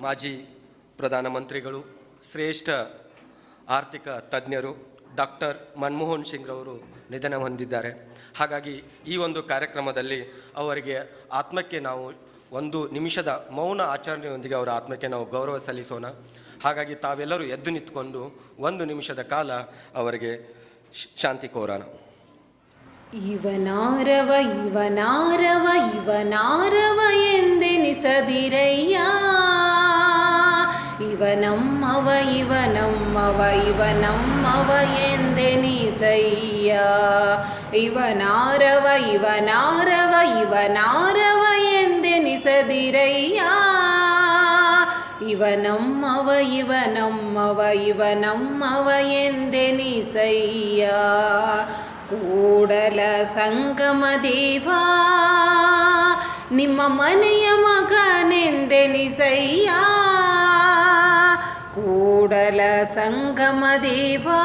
ಮಾಜಿ ಪ್ರಧಾನಮಂತ್ರಿಗಳು, ಶ್ರೇಷ್ಠ ಆರ್ಥಿಕ ತಜ್ಞರು ಡಾಕ್ಟರ್ ಮನಮೋಹನ್ ಸಿಂಗ್ರವರು ನಿಧನ ಹೊಂದಿದ್ದಾರೆ. ಹಾಗಾಗಿ ಈ ಒಂದು ಕಾರ್ಯಕ್ರಮದಲ್ಲಿ ಅವರಿಗೆ ಆತ್ಮಕ್ಕೆ ನಾವು ಒಂದು ನಿಮಿಷದ ಮೌನ ಆಚರಣೆಯೊಂದಿಗೆ ಅವರ ಆತ್ಮಕ್ಕೆ ನಾವು ಗೌರವ ಸಲ್ಲಿಸೋಣ. ಹಾಗಾಗಿ ತಾವೆಲ್ಲರೂ ಎದ್ದು ನಿಂತ್ಕೊಂಡು ಒಂದು ನಿಮಿಷದ ಕಾಲ ಅವರಿಗೆ ಶಾಂತಿ ಕೋರೋಣ. ಇವನಾರವ ಇವನಾರವ ಇವನಾರವ ಎಂದೆನಿಸದಿರಯ್ಯ? ಇವನಮ್ಮವ ಇವನಮ್ಮವ ಇವನಮ್ಮವ ಎಂದೆನಿಸಯ್ಯ ಇವನಾರವ ಇವನಾರವ ಇವನಾರವ ಎಂದೆನಿಸದಿರಯ್ಯ ಇವನಮ್ಮವ ಇವ ನಮ್ಮವ ಎಂದೆನಿಸಯ್ಯ ಕೂಡಲ ಸಂಗಮ ದೇವಾ, ನಿಮ್ಮ ಮನೆಯ ಮಗನೆಂದೆನಿಸಯ್ಯ ಕೂಡಲ ಸಂಗಮ ದೇವಾ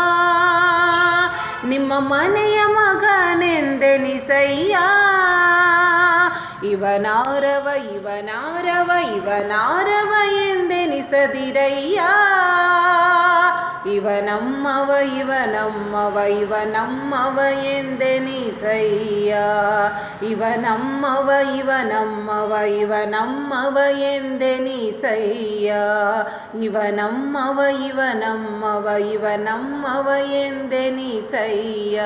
ನಿಮ್ಮ ಮನೆಯ ಮಗನೆಂದೆನಿಸಯ್ಯ ಇವನಾರವ ಇವನಾರವ ಇವನಾರವ ಎಂದೆನಿಸದಿರಯ್ಯ ಇವನಮ್ಮವ ಇವನಮ್ಮವ ಇವನಮ್ಮವ ಎಂದೆನಿಸಯ್ಯ ಇವನಮ್ಮವ ಇವನಮ್ಮವ ಇವನಮ್ಮವ ಎಂದೆನಿಸಯ್ಯ ಇವನಮ್ಮವ ಇವನಮ್ಮವ ಇವನಮ್ಮವ ಎಂದೆನಿಸಯ್ಯ